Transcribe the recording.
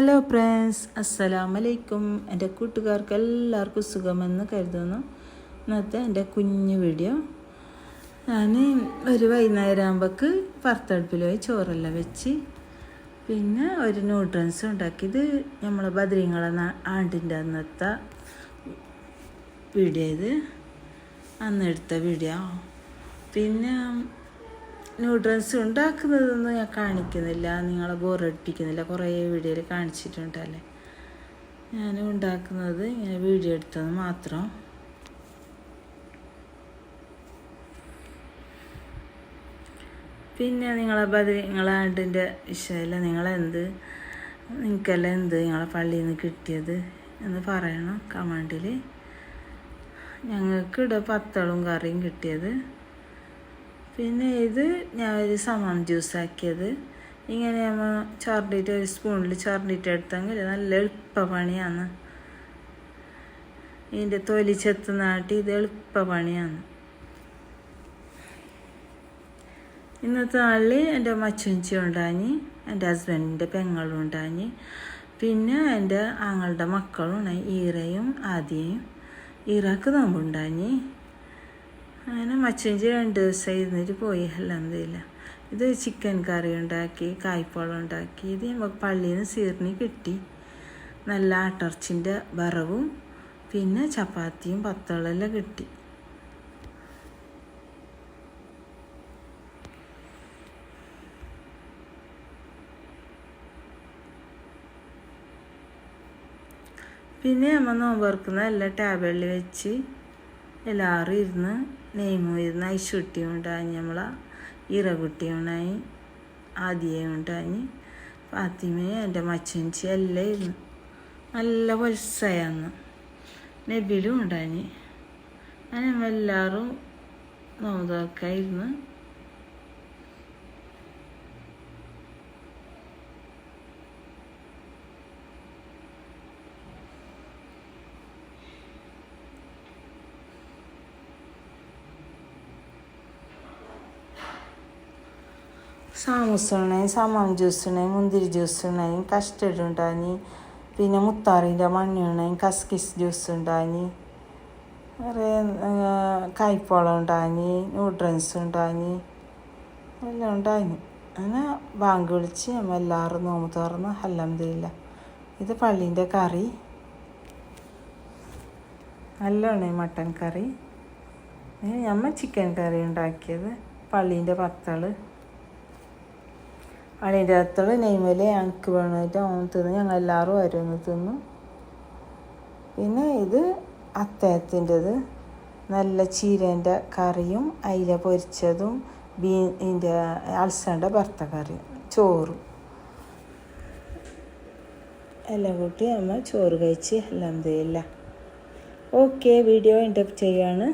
Hello friends അസ്സലാം വലൈക്കും എന്റെ കൂട്ടുകാർക്ക് എല്ലാവർക്കും സുഖമെന്ന് കരുതുന്നു. ഇന്നത്തെ എന്റെ കുഞ്ഞു വീഡിയോ. ഞാൻ ഒരു വൈകുന്നേരം ആകുമ്പോൾക്ക് പുറത്തടുപ്പിൽ പോയി ചോറെല്ലാം വെച്ച് പിന്നെ ഒരു നൂഡിൽസ് ഉണ്ടാക്കിയത് നമ്മൾ ബദ്രീങ്ങളെ ആണ്ടിന്റെ അന്നത്തെ വീഡിയോ ഇത്. അന്നെടുത്ത വീഡിയോ. പിന്നെ നൂഡിൽസ് ഉണ്ടാക്കുന്നതൊന്നും ഞാൻ കാണിക്കുന്നില്ല. നിങ്ങളെ ബോറടിപ്പിക്കുന്നില്ല കുറേ വീഡിയോയിൽ കാണിച്ചിട്ടുണ്ടല്ലേ. ഞാൻ ഉണ്ടാക്കുന്നത് ഇങ്ങനെ വീഡിയോ എടുത്തത് മാത്രം. പിന്നെ നിങ്ങളെ ബദരി നിങ്ങളെ ആണ്ടിന്റെ വിഷയമല്ല? നിങ്ങളെന്ത് നിങ്ങൾക്കെല്ലാം എന്ത് നിങ്ങളെ പള്ളിയിൽ നിന്ന് കിട്ടിയത് എന്ന് പറയണം കമാൻഡിൽ ഞങ്ങൾക്ക് ഇവിടെ പത്തളും കറിയും കിട്ടിയത്. പിന്നെ ഇത് ഞാൻ ഒരു സമം ജ്യൂസ് ആക്കിയത്. ഇങ്ങനെ നമ്മൾ ചാർട്ടിട്ട് ഒരു സ്പൂണിൽ ചാർട്ടിട്ട് എടുത്തെങ്കിൽ നല്ല എളുപ്പ പണിയാണ് ഇതിന്റെ തൊലി ചെത്ത് നാട്ടി ഇത് എളുപ്പ പണിയാണ് ഇന്നത്തെ നാളിൽ എന്റെ മച്ചുഞ്ചി ഉണ്ടാഞ്ഞ് എന്റെ ഹസ്ബൻഡിന്റെ പെങ്ങളും ഉണ്ടാഞ്ഞ് പിന്നെ എന്റെ ആങ്ങളുടെ മക്കളും ഉണ്ടായി ഈറയും ആദ്യയും ഈറക്ക് നോമ്പുണ്ടാഞ്ഞ് അങ്ങനെ മച്ചഞ്ചി രണ്ട് ദിവസം ഇരുന്നിട്ട് പോയി അല്ലെന്നില്ല ഇത് ചിക്കൻ കറി ഉണ്ടാക്കി കായ്പോളം ഉണ്ടാക്കി. ഇത് നമുക്ക് പള്ളിയിൽ നിന്ന് സീറിന് കിട്ടി. നല്ല ആട്ടർച്ചിന്റെ വറവും പിന്നെ ചപ്പാത്തിയും പത്തോളെല്ലാം കിട്ടി. പിന്നെ നമ്മൾ നോമ്പറക്കുന്ന എല്ലാ ടേബിളിൽ വെച്ച് എല്ലാവരും ഇരുന്ന് നെയ്മു ഇരുന്ന് ഐശുട്ടി ഉണ്ടായി. നമ്മളെ ഇറകുട്ടി ഉണ്ടായി ആദ്യം ഉണ്ടായി. ഫാത്തിമയും എന്റെ മച്ചഞ്ചി എല്ലാം ഇരുന്ന് നല്ല വത്സയാന്ന് നബിലും ഉണ്ടായി. അങ്ങനെ നമ്മളെല്ലാവരും നോമ്പൊക്കെ ഇരുന്ന് സമൂസ ഉണ്ടായി സാമാൻ ജ്യൂസ് ഉണ്ടായി മുന്തിരി ജ്യൂസ് ഉണ്ടായി കസ്റ്റർഡ് ഉണ്ടായി പിന്നെ മുത്താറിന്റെ മണ്ണി ഉണ്ടായി കസ്കിസ് ജ്യൂസ് ഉണ്ടായി വേറെ കായ്പോളം ഉണ്ടായി ന്യൂഡ്രൻസ് ഉണ്ടായി എല്ലാം ഉണ്ടായി അങ്ങനെ ബാങ്ക് വിളിച്ച് നമ്മൾ എല്ലാവരും നോമ്പ് തുറന്ന് അല്ലംതില്ല ഇത് പള്ളീന്റെ കറി. നല്ലോണേ മട്ടൻ കറി. നമ്മൾ ചിക്കൻ കറി ഉണ്ടാക്കിയത് പള്ളീന്റെ പത്തൾ. അതിന്റെ അകത്തുള്ള നെയ്മൽ ഞങ്ങൾക്ക് വേണമായിട്ട് ഓൻ തിന്ന് ഞങ്ങൾ എല്ലാവരും ഓരോന്ന് തിന്നു. പിന്നെ ഇത് അത്തേത്തിന്റെത് നല്ല ചീരേന്റെ കറിയും അയില പൊരിച്ചതും ബീന്റെ അൽസന്റെ ഭർത്ത കറി ചോറും. എല്ലാം കൂട്ടി നമ്മൾ ചോറ് കഴിച്ച് ചെയ്യില്ല ഓക്കെ വീഡിയോ എന്റെ ചെയ്യാണ്.